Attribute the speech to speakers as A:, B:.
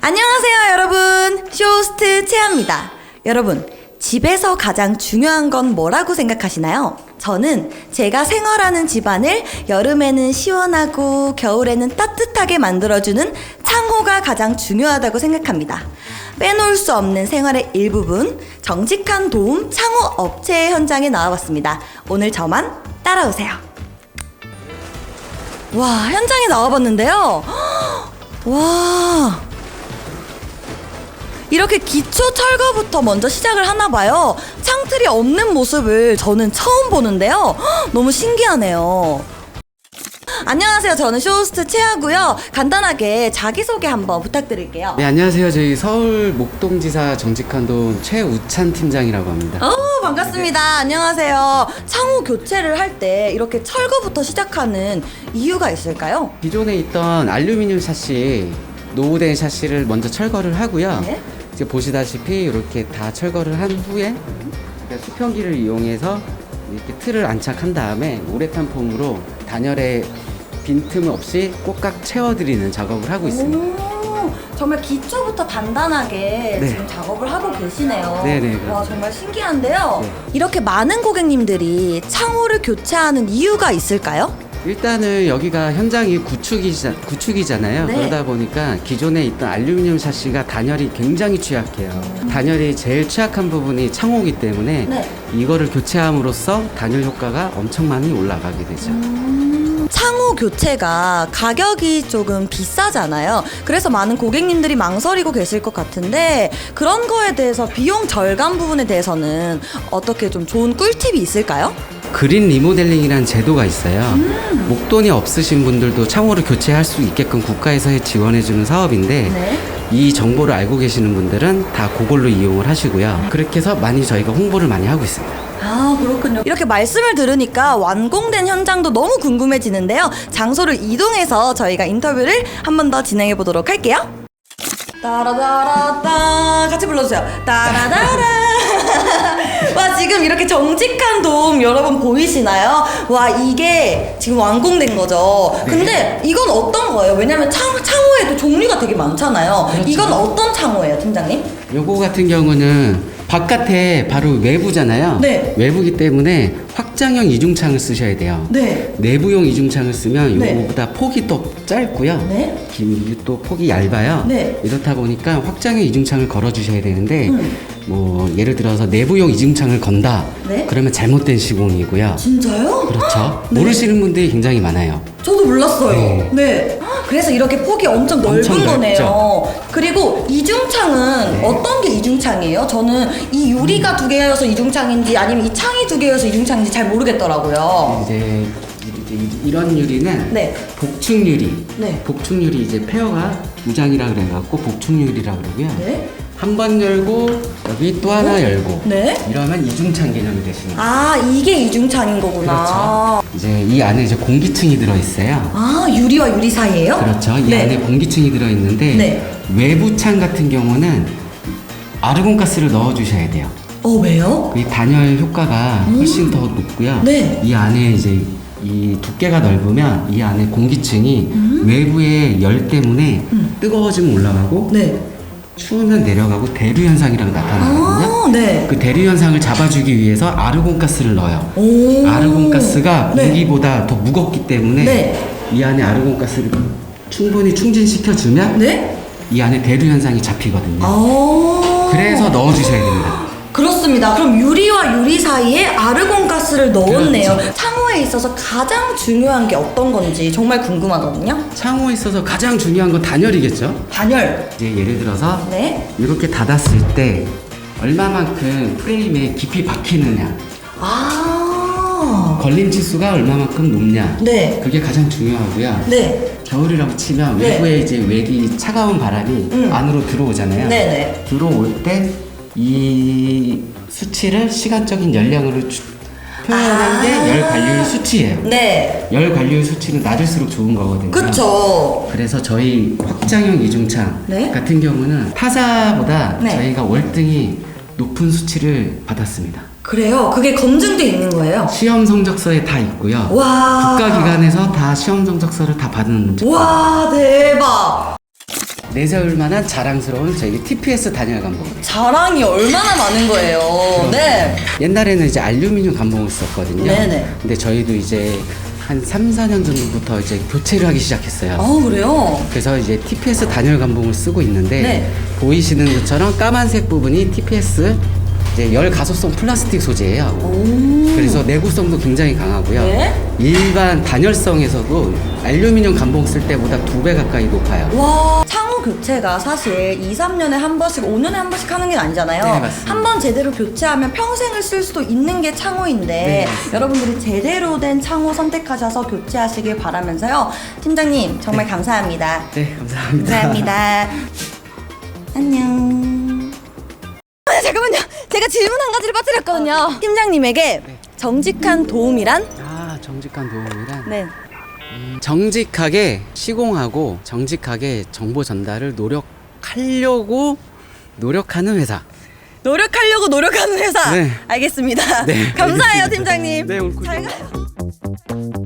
A: 안녕하세요, 여러분. 쇼호스트 채아입니다. 여러분, 집에서 가장 중요한 건 뭐라고 생각하시나요? 저는 제가 생활하는 집안을 여름에는 시원하고 겨울에는 따뜻하게 만들어주는 창호가 가장 중요하다고 생각합니다. 빼놓을 수 없는 생활의 일부분, 정직한 도움 창호 업체의 현장에 나와봤습니다. 오늘 저만 따라오세요. 와, 현장에 나와봤는데요. 와. 이렇게 기초 철거부터 먼저 시작을 하나 봐요. 창틀이 없는 모습을 저는 처음 보는데요. 헉, 너무 신기하네요. 안녕하세요. 저는 쇼호스트 채하고요. 간단하게 자기소개 한번 부탁드릴게요.
B: 네 안녕하세요 저희 서울 목동지사 정직한동 최우찬 팀장이라고 합니다
A: 어, 반갑습니다. 안녕하세요. 창호 교체를 할 때 이렇게 철거부터 시작하는 이유가 있을까요?
B: 기존에 있던 알루미늄 샤시 노후된 샤시를 먼저 철거를 하고요
A: 네.
B: 이제 보시다시피 이렇게 다 철거를 한 후에 그러니까 수평기를 이용해서 이렇게 틀을 안착한 다음에 우레탄 폼으로 단열에 빈틈 없이 꼭각 채워드리는 작업을 하고 있습니다
A: 오, 정말 기초부터 단단하게
B: 네.
A: 지금 작업을 하고 계시네요.
B: 네네,
A: 와,
B: 그렇죠.
A: 정말 신기한데요.
B: 네.
A: 이렇게 많은 고객님들이 창호를 교체하는 이유가 있을까요?
B: 일단은 여기가 현장이 구축이자, 구축이잖아요.
A: 네.
B: 그러다 보니까 기존에 있던 알루미늄 샤시가 단열이 굉장히 취약해요. 단열이 제일 취약한 부분이 창호기 때문에
A: 네.
B: 이거를 교체함으로써 단열 효과가 엄청 많이 올라가게 되죠.
A: 창호 교체가 가격이 조금 비싸잖아요. 그래서 많은 고객님들이 망설이고 계실 것 같은데 그런 거에 대해서 비용 절감 부분에 대해서는 어떻게 좀 좋은 꿀팁이 있을까요?
B: 그린 리모델링이라는 제도가 있어요.
A: 음.
B: 목돈이 없으신 분들도 창호를 교체할 수 있게끔 국가에서 지원해주는 사업인데
A: 네.
B: 이 정보를 알고 계시는 분들은 다 그걸로 이용을 하시고요. 그렇게 해서 많이 저희가 홍보를 많이 하고 있습니다.
A: 아, 그렇군요. 이렇게 말씀을 들으니까 완공된 현장도 너무 궁금해지는데요. 장소를 이동해서 저희가 인터뷰를 한 번 더 진행해 보도록 할게요. 따라다라따 같이 불러주세요. 따라다라. 와 지금 이렇게 정직한 도움 여러분 보이시나요? 와 이게 지금 완공된 거죠. 근데 이건 어떤 거예요? 왜냐면 창, 창호에도 종류가 되게 많잖아요. 이건 어떤 창호예요, 팀장님?
B: 요거 같은 경우는 바깥에 바로 외부잖아요.
A: 네.
B: 외부기 때문에 확장형 이중창을 쓰셔야 돼요.
A: 네.
B: 내부용 이중창을 쓰면
A: 네.
B: 요거보다 폭이 또 짧고요.
A: 네.
B: 길이 또 폭이 얇아요.
A: 네.
B: 이렇다 보니까 확장형 이중창을 걸어 주셔야 되는데
A: 음.
B: 뭐 예를 들어서 내부용 이중창을 건다.
A: 네.
B: 그러면 잘못된 시공이고요.
A: 진짜요?
B: 그렇죠.
A: 네.
B: 모르시는 분들이 굉장히 많아요.
A: 저도 몰랐어요. 네.
B: 네.
A: 그래서 이렇게 폭이 엄청 넓은
B: 엄청
A: 거네요.
B: 넓죠.
A: 그리고 이중창은
B: 네.
A: 어떤 게 이중창이에요? 저는 이 유리가 두 개여서 이중창인지 아니면 이 창이 두 개여서 이중창인지 잘 모르겠더라고요.
B: 이제 이제 이런 유리는
A: 네.
B: 복층 유리.
A: 네.
B: 복층 유리 이제 페어가 두 장이라 그래갖고 복층 유리라 그러고요.
A: 네.
B: 한 번 열고 여기 또 하나 열고
A: 네.
B: 이러면 이중창 개념이 되시는 거예요.
A: 아, 이게 이중창인 거구나.
B: 그렇죠. 이제 이 안에 이제 공기층이 들어 있어요.
A: 아, 유리와 유리 사이예요?
B: 그렇죠. 이
A: 네.
B: 안에 공기층이 들어 있는데
A: 네.
B: 외부 창 같은 경우는 아르곤 가스를 넣어 주셔야 돼요.
A: 어, 왜요?
B: 이 단열 효과가 훨씬 더 높고요.
A: 네.
B: 이 안에 이제 이 두께가 넓으면 이 안에 공기층이 외부의 열 때문에
A: 음.
B: 뜨거워지면 올라가고
A: 네.
B: 추우면 내려가고 대류 현상이라고 나타나거든요.
A: 아, 네.
B: 그 대류 현상을 잡아주기 위해서 아르곤 가스를 넣어요.
A: 오.
B: 아르곤 가스가
A: 네.
B: 공기보다 더 무겁기 때문에
A: 네.
B: 이 안에 아르곤 가스를 충분히 충진시켜 주면
A: 네?
B: 이 안에 대류 현상이 잡히거든요.
A: 아.
B: 그래서 넣어주셔야 됩니다.
A: 그렇습니다. 그럼 유리와 유리 사이에 아르곤 가스를 넣었네요.
B: 그렇죠.
A: 창호에 있어서 가장 중요한 게 어떤 건지 정말 궁금하거든요.
B: 창호에 있어서 가장 중요한 건 단열이겠죠.
A: 단열.
B: 이제 예를 들어서
A: 네.
B: 이렇게 닫았을 때 얼마만큼 프레임에 깊이 박히느냐,
A: 아.
B: 걸림 치수가 얼마만큼 높냐,
A: 네.
B: 그게 가장 중요하고요.
A: 네.
B: 겨울이라고 치면
A: 네.
B: 외부에 이제 외기 차가운 바람이
A: 음.
B: 안으로 들어오잖아요.
A: 네네.
B: 들어올 때 이 수치를 시간적인 열량으로 주- 표현한
A: 아.
B: 게열 관리율 수치예요.
A: 네.
B: 열 관리율 수치는 낮을수록 좋은 거거든요.
A: 그쵸.
B: 그래서 저희 확장형 이중창
A: 네.
B: 같은 경우는 타사보다
A: 네.
B: 저희가 월등히 높은 수치를 받았습니다.
A: 그래요? 그게 검증돼 있는 거예요?
B: 시험 성적서에 다 있고요.
A: 와.
B: 국가기관에서 다 시험 성적서를 다 받은
A: 와, 대박.
B: 내세울 만한 자랑스러운 저희 TPS 단열 감봉.
A: 자랑이 얼마나 많은 거예요. 네.
B: 옛날에는 이제 알루미늄 감봉을 썼거든요.
A: 네네.
B: 근데 저희도 이제 한 3, 4년 전부터 이제 교체를 하기 시작했어요.
A: 아, 그래요?
B: 그래서 이제 TPS 단열 감봉을 쓰고 있는데
A: 네.
B: 보이시는 것처럼 까만색 부분이 TPS 이제 열 가소성 플라스틱 소재예요. 그래서 내구성도 굉장히 강하고요.
A: 네.
B: 일반 단열성에서도 알루미늄 감봉 쓸 때보다 두 배 가까이 높아요.
A: 와, 창호 교체가 사실 2, 3년에 한 번씩, 5년에 한 번씩 하는 게 아니잖아요.
B: 네, 맞습니다.
A: 한 번 제대로 교체하면 평생을 쓸 수도 있는 게 창호인데
B: 네.
A: 여러분들이 제대로 된 창호 선택하셔서 교체하시길 바라면서요. 팀장님, 정말 감사합니다.
B: 네, 감사합니다.
A: 감사합니다. 안녕. 아, 잠깐만요. 제가 질문 한 가지를 빠뜨렸거든요. 팀장님에게 정직한 도움이란?
B: 아, 정직한 도움이란
A: 네.
B: 음, 정직하게 시공하고 정직하게 정보 전달을 노력하려고 노력하는 회사.
A: 노력하려고 노력하는 회사.
B: 네.
A: 알겠습니다.
B: 네,
A: 감사해요. 팀장님.
B: 네, 오늘
A: 잘 가요.